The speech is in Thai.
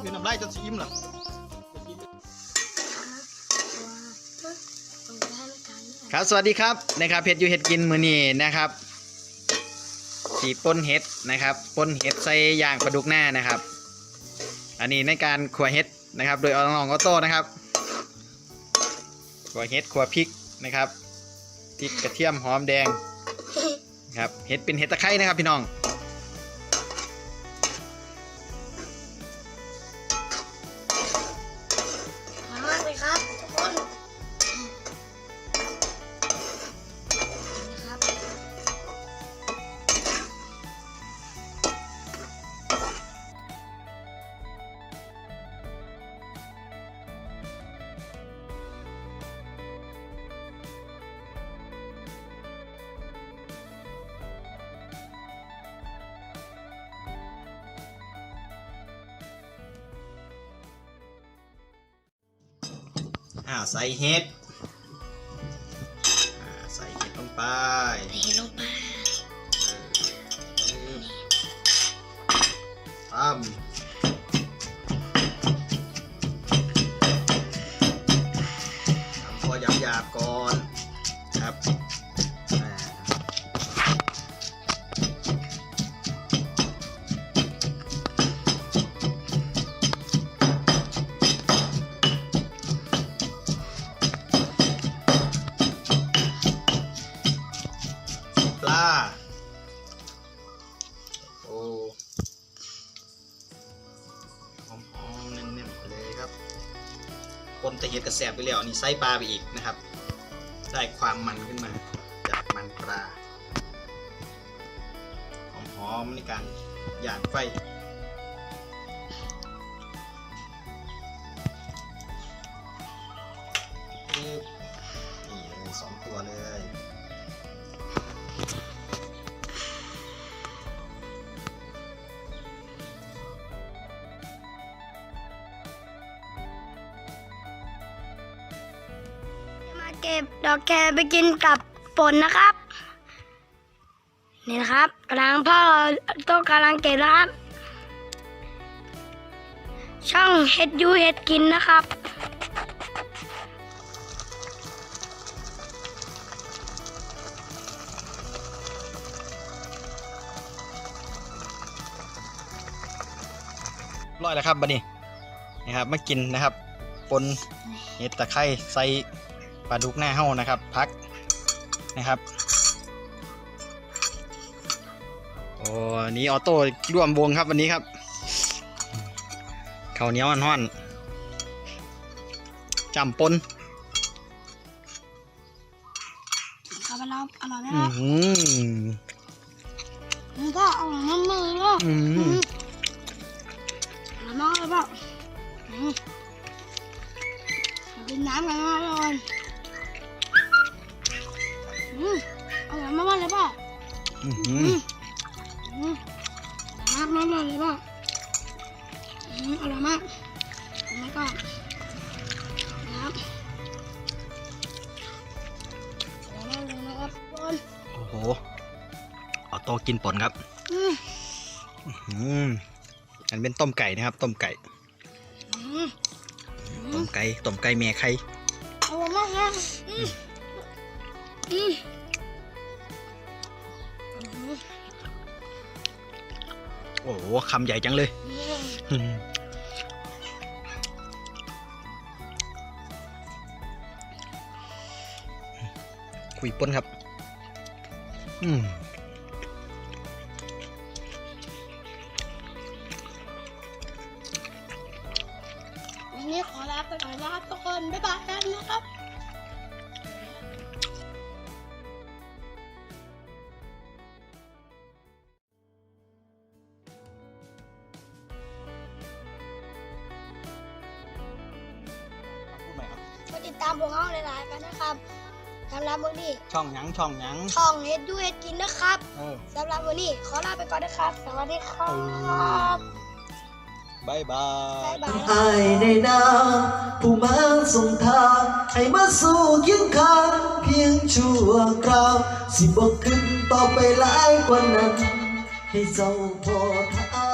คือน้ำลายจนสิอิ่มเหรอครับสวัสดีครับนะครับเห็ดอยู่เห็ดกินมือนี้นะครับสีป้นเห็ดนะครับป้นเห็ดใส่ย่างปลาดุกหน้านะครับ อันนี้ในการขัวเห็ดนะครับ โดยเอาน้องออโต้นะครับขัวเห็ดขัวพริกนะครับพริกกระเทียมหอมแดงครับเห็ดเป็นเห็ดตะไคร้นะครับพี่น้อง อ่าใส่เห็ดอ่าใส่เห็ดลงไปใส่ลงไปตา อมๆเน้นๆไปเลยครับ คนแต่เห็ดกระแสบไปแล้วนี่ไส้ปลาไปอีกนะครับ ได้ความมันขึ้นมาจากมันปลาหอมๆในการย่างไฟนี่เลยสองตัวเลย เก็บดอกแครไปกินกับป่นนะครับ นี่นะครับกำลังพ่อต้องกำลังเก็บนะครับ ช่องเฮ็ดยูเฮ็ดกินนะครับร้อยแล้วครับบัดนี้นะครับมากินนะครับปนเห็ดตะไคร้ใส่ ปลาดุกหน้าเฮ้านะครับ พักนะครับโอ้นี่ออโต้ร่วมวงครับวันนี้ครับข้าวเหนียวห่อนๆจำปนครับอร่อยอร่อยไหมอืครับมนี่ก็อร่อยมาก มอืมอืมอร่อยมากมากๆเลยเปล่าอืมอร่อยมากแล้วก็นะครับอร่อยมากเลยนะครับทุกคนโอ้โหออโต้กินปนครับอืมอันเป็นต้มไก่นะครับ ต้มไก่ต้มไก่ต้มไก่เมียไข่อร่อยมากนะอื คำใหญ่จังเลยอืมอืมคุยปนครับ อืมวันนี้ขอลาไปก่อนนะครับทุกคน บ๊ายบายกันนะครับ ติดตามพวกเขาหลายๆกันนะครับสำหรับวันนี้ช่องหยังช่องหยังช่องเฮ็ดดูเฮ็ดกินนะครับเออสำหรับวันนี้ขอลาไปก่อนนะครับ สวัสดีครับบายบาบ๊ายยบายอายในนาผู้มาส่งทางให้มาสู่เคียงข้างเพียงชั่วคราว สิบอกขึ้นต่อไปหลายกว่านั้น ให้เจ้าพอทาง